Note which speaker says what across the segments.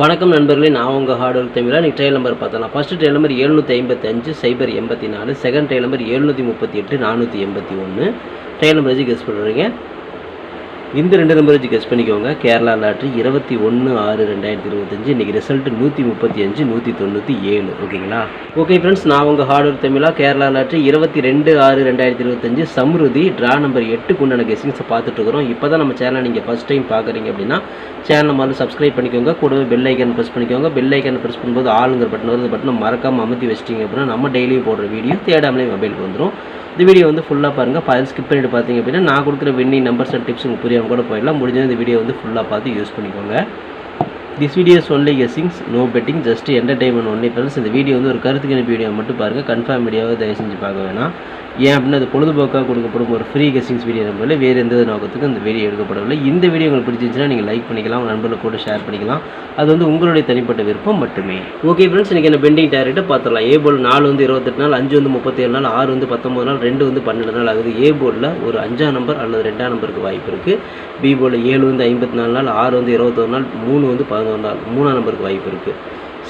Speaker 1: வணக்கம் நண்பர்களே நான் உங்கள் ஹார்ட் தமிழா. நீ ட்ரெயில் நம்பர் பார்த்தலாம் ஃபஸ்ட்டு ட்ரெயில் நம்பர் எழுநூற்றி ஐம்பத்தஞ்சு சைபர் எண்பத்தி நாலு செகண்ட் ட்ரெயில் நம்பர் எழுநூற்றி முப்பத்தி எட்டு நானூற்றி எண்பத்தி ஒன்று ட்ரெயில் நம்பர் வச்சு கெஸ் பண்ணுறீங்க இந்த ரெண்டு நம்பர் வச்சு கெஸ் பண்ணிக்கோங்க. கேரளா லாட்ரி இருபத்தி ஒன்று ஆறு ரெண்டாயிரத்தி இருபத்தஞ்சு. இன்றைக்கி ரிசல்ட் நூற்றி முப்பத்தி அஞ்சு நூற்றி தொண்ணூற்றி ஏழு. ஓகேங்களா? ஓகே ஃப்ரெண்ட்ஸ் நான் உங்கள் ஹார்ட் ஒர்க் தமிழா. கேரளா லாட்ரி இருபத்தி ரெண்டு ஆறு ரெண்டாயிரத்தி இருபத்தஞ்சு. சம்ருதி ட்ரா நம்பர் எட்டுக்கு உண்டான கெஸிங்ஸை பார்த்துட்ருக்குறோம் இப்போ தான் நம்ம சேனலை நீங்கள் ஃபஸ்ட் டைம் பார்க்குறீங்க அப்படின்னா சேனலை முதல்ல சப்ஸ்கிரைப் பண்ணிக்கோங்க. கூடவே பெல் ஐக்கன் ப்ரெஸ் பண்ணிக்கோங்க. பெல் ஐக்கன் ப்ரெஸ் பண்ணும்போது ஆளுங்கிற பட்டன் வருது பட்டன் மறக்காமல் அமுத்தி வச்சிட்டிங்க அப்படின்னா நம்ம டெய்லியும் போடுற வீடியோ தேடாமலே மொபைலுக்கு வந்துடும் இந்த வீடியோ வந்து ஃபுல்லாக பாருங்கள் பாதி ஸ்கிப் பண்ணிட்டு பார்த்தீங்க அப்படின்னா நான் கொடுக்குற வின்னி நம்பர்ஸ் அண்ட் டிப்ஸ் உங்களுக்கு புரியாமல் கூட போயிடலாம். முடிஞ்சது இந்த வீடியோ வந்து ஃபுல்லாக பார்த்து யூஸ் பண்ணிக்கோங்க. This videos only guessings no betting just entertainment only friends இந்த வீடியோ வந்து ஒரு கருத்துக்கு வீடியோ மட்டும் பாருங்கள் கன்ஃபார்ம் வீடியோவை தயவு செஞ்சு பார்க்க வேணாம். ஏன் அப்படின்னா அது பொழுதுபோக்காக கொடுக்கப்படும் ஒரு ஃப்ரீ கெஸ்டிங்ஸ் வீடியோ நம்பரில் வேறு எந்த நோக்கத்துக்கும் இந்த வீடியோ எடுக்கப்படவில்லை. இந்த வீடியோ உங்களுக்கு பிடிச்சிருந்துச்சுன்னா நீங்கள் லைக் பண்ணிக்கலாம் உங்கள் கூட ஷேர் பண்ணிக்கலாம். அது வந்து உங்களுடைய தனிப்பட்ட விருப்பம் மட்டுமே. ஓகே ஃப்ரெண்ட்ஸ் இன்றைக்கி என்ன பெண்டிங் டேரக்ட்டை பார்த்துடலாம். ஏ போல் நாலு வந்து இருபத்தெட்டு நாள் அஞ்சு வந்து முப்பத்தேழு நாள் ஆறு வந்து பத்தொம்பது நாள் ரெண்டு வந்து பன்னெண்டு நாள் ஆகுது. ஏ போர்டில் ஒரு அஞ்சாம் நம்பர் அல்லது ரெண்டாம் நம்பருக்கு வாய்ப்பு இருக்குது பி போர்டில் ஏழு வந்து ஐம்பத்தி நாலு நாள் ஆறு வந்து இருபத்தொரு நாள் மூணு வந்து பதினொரு நாள் மூணாம் நம்பருக்கு வாய்ப்பு இருக்குது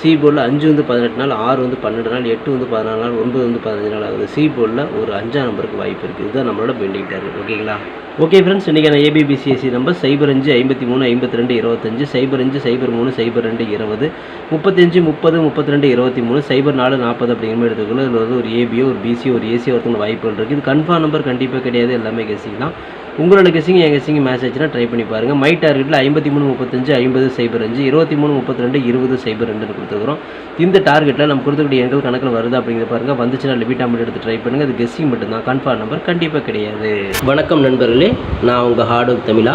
Speaker 1: சி போர்டில் அஞ்சு வந்து பதினெட்டு நாள் ஆறு வந்து பன்னெண்டு நாள் எட்டு வந்து பதினாலு நாள் ஒன்பது வந்து பதினஞ்சு நாள் ஆகுது. சி போர்டில் ஒரு அஞ்சாம் நம்பருக்கு வாய்ப்பு இருக்குது இதுதான் நம்மளோட பெண்டிங் டார்கெட் ஓகேங்களா ஓகே ஃப்ரெண்ட்ஸ் இன்றைக்கான A B B C S C number சைபர் அஞ்சு ஐம்பத்தி மூணு ஐம்பத்தி ரெண்டு இருபத்தஞ்சு சைபர் அஞ்சு சைபர் மூணு சைபர் ரெண்டு இருபது முப்பத்தஞ்சு முப்பது முப்பத்தி ரெண்டு இருபத்தி மூணு சைபர் நாலு நாற்பது அப்படிங்கிற மாதிரி எடுத்துக்கணும் இதில் வந்து ஒரு ஏபியோ ஒரு பிசியோ ஒரு ஏசியோ ஒருத்தவங்க வாய்ப்புகள் இருக்குது இது கன்ஃபார்ம் நம்பர் கண்டிப்பாக கிடையாது. எல்லாமே கெஸிங் தான். உங்களோட கெஸிங் என் கெஸிங் மேசேஜ்னால் ட்ரை பண்ணி பாருங்கள் மை டார்கெட்டில் ஐம்பத்தி மூணு முப்பத்தஞ்சு ஐம்பது சைபர் அஞ்சு இருபத்தி மூணு முப்பத்தி ரெண்டு இருபது சைபர் ரெண்டு இருக்கும் கொடுத்துருக்குறோம் இந்த டார்கெட்டில் நம்ம கொடுத்துக்கூடிய எண்கள் கணக்கில் வருது அப்படிங்கிற பாருங்கள் வந்துச்சுன்னா லிபிட்டா மட்டும் எடுத்து ட்ரை பண்ணுங்கள் அது கெஸ்ஸிங் மட்டும்தான். கன்ஃபார்ம் நம்பர் கண்டிப்பாக கிடையாது. வணக்கம் நண்பர்களே. நான் உங்கள் ஹார்ட் ஒர்க் தமிழா.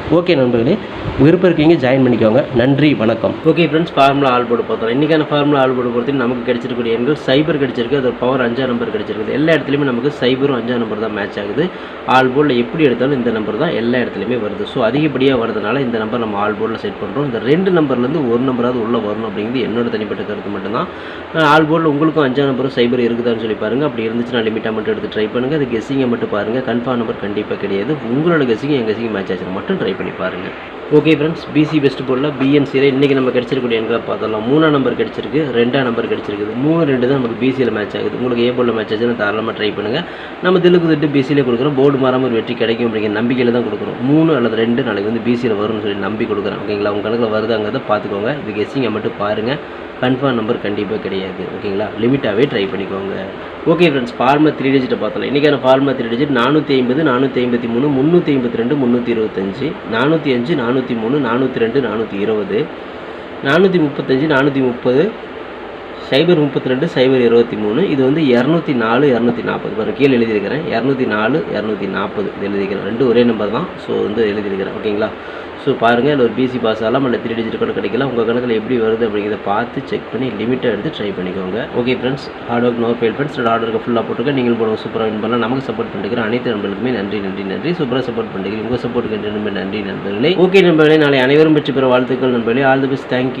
Speaker 1: ஓகே நண்பர்களே விருப்பம் இருக்கீங்க ஜாயின் பண்ணிக்கோங்க. நன்றி வணக்கம். Okay friends formula all board பார்த்தோம். இன்றைக்கான ஃபார்முலா ஆல் போர்டு பொறுத்து நமக்கு கிடைச்சிருக்கக்கூடிய எண்கள் சைபர் கிடைச்சிருக்கு அது பவர் அஞ்சாம் நம்பர் கிடைச்சிருக்குது. எல்லா இடத்துலையுமே நமக்கு சைபரும் அஞ்சாம் நம்பர் தான் மேட்ச் ஆகுது. ஆல் போர்டில் எப்படி எடுத்தாலும் இந்த நம்பர் தான் எல்லா இடத்துலையுமே வருது. ஸோ அதிகப்படியாக வரதுனால இந்த நம்பர் நம்ம ஆல் போர்டில் செட் பண்ணுறோம் இந்த ரெண்டு நம்பர்லேருந்து ஒரு நம்பராவது உள்ளே வரணும் அப்படிங்கிறது என்னோட தனிப்பட்ட கருத்து மட்டும்தான். ஆல் போர்டில் உங்களுக்கும் அஞ்சாம் நம்பரும் சைபர் இருக்குதான்னு சொல்லி பாருங்கள் அப்படி இருந்துச்சுன்னா லிமிட்டாக மட்டும் எடுத்து ட்ரை பண்ணுங்கள் அது கெஸிங்கை மட்டும் பாருங்கள் கன்ஃபார்ம் நம்பர் கண்டிப்பாக கிடையாது. உங்களோட கெஸிங்கும் என் கெஸிங்கும் மேட்ச் ஆச்சுன்னா மட்டும் ட்ரை பண்ணி பாருங்கள் ஓகே ஃப்ரெண்ட்ஸ் பிசி பெஸ்ட் போர்டில் பிஎன்சியில் இன்றைக்கி நம்ம கிடச்சிருக்கூடிய எண்களை பார்த்தலாம் மூணாம் நம்பர் கிடச்சிருக்கு ரெண்டாம் நம்பர் கிடச்சிருக்குது. மூணு ரெண்டு தான் நமக்கு பிசியில் மேட்ச் ஆகுது. உங்களுக்கு ஏ போர்டில் மேட்ச் ஆச்சுன்னா தாராளமாக ட்ரை பண்ணுங்கள் நம்ம தில்லுக்கு திட்டு பிசியில் கொடுக்குறோம். போர்டு மாறாமல் ஒரு வெற்றி கிடைக்கும் அப்படிங்கிற நம்பிக்கையில் தான் கொடுக்குறோம். மூணு அல்லது ரெண்டு நாளைக்கு வந்து பிசியில் வரும்னு சொல்லி நம்பி கொடுக்குறேன். ஓகேங்களா உங்கள் கணக்கில் வருதாங்கிறத பார்த்துக்கோங்க. இது கெஸ்ஸிங்கை மட்டும் பாருங்கள் கன்ஃபார்ம் நம்பர் கண்டிப்பாக கிடையாது. ஓகேங்களா லிமிட்டாகவே ட்ரை பண்ணிக்கோங்க. ஓகே ஃப்ரெண்ட்ஸ் ஃபார்மா த்ரீ டிஜிட்டை பார்த்தலாம் இன்றைக்கான ஃபார்மா த்ரீ டிஜிட் நானூற்றி ஐம்பது நானூற்றி ஐம்பத்தி மூணு முந்நூற்றி ஐம்பத்தி ரெண்டு முந்நூற்றி இருபத்தஞ்சி நானூற்றி அஞ்சு நானூற்றி மூணு நானூற்றி ரெண்டு நானூற்றி இருபது நானூற்றி முப்பத்தஞ்சு நானூற்றி முப்பது சைபர் முப்பத்தி ரெண்டு சைபர் இருபத்தி மூணு இது வந்து இரநூத்தி நாலு இரநூத்தி நாற்பது பாருங்கள் கீழே எழுதியிருக்கிறேன். இரநூத்தி நாலு இரநூத்தி நாற்பது எழுதிக்கிறேன் ரெண்டு ஒரே நம்பர் தான். ஸோ வந்து எழுதியிருக்கிறேன். ஓகேங்களா ஸோ பாருங்கள் இல்லை ஒரு பிசி பாஸ் ஆகலாம் இல்லை த்ரீ டிஜிட் கூட கிடைக்கலாம். உங்கள் கணக்கில் எப்படி வருது அப்படிங்கிறத பார்த்து செக் பண்ணி லிமிட்டை எடுத்து ட்ரை பண்ணிக்கோங்க. Okay friends hard work no fail friends ஆர்டருக்கு ஃபுல்லாக போட்டுருக்க நீங்கள் போடுங்க சூப்பராக வின் பண்ணலாம். நமக்கு சப்போர்ட் பண்ணிக்கிற அனைத்து நண்பர்களுக்குமே நன்றி நன்றி நன்றி. சூப்பராக சப்போர்ட் பண்ணுறீங்க உங்கள் சப்போர்ட்டுக்கு நன்றி நன்றி நண்பர்களே. ஓகே நண்பர்களே நாளை அனைவரும் பெற்று பெற வாழ்த்துக்கள் நண்பர்களே. All the best thank you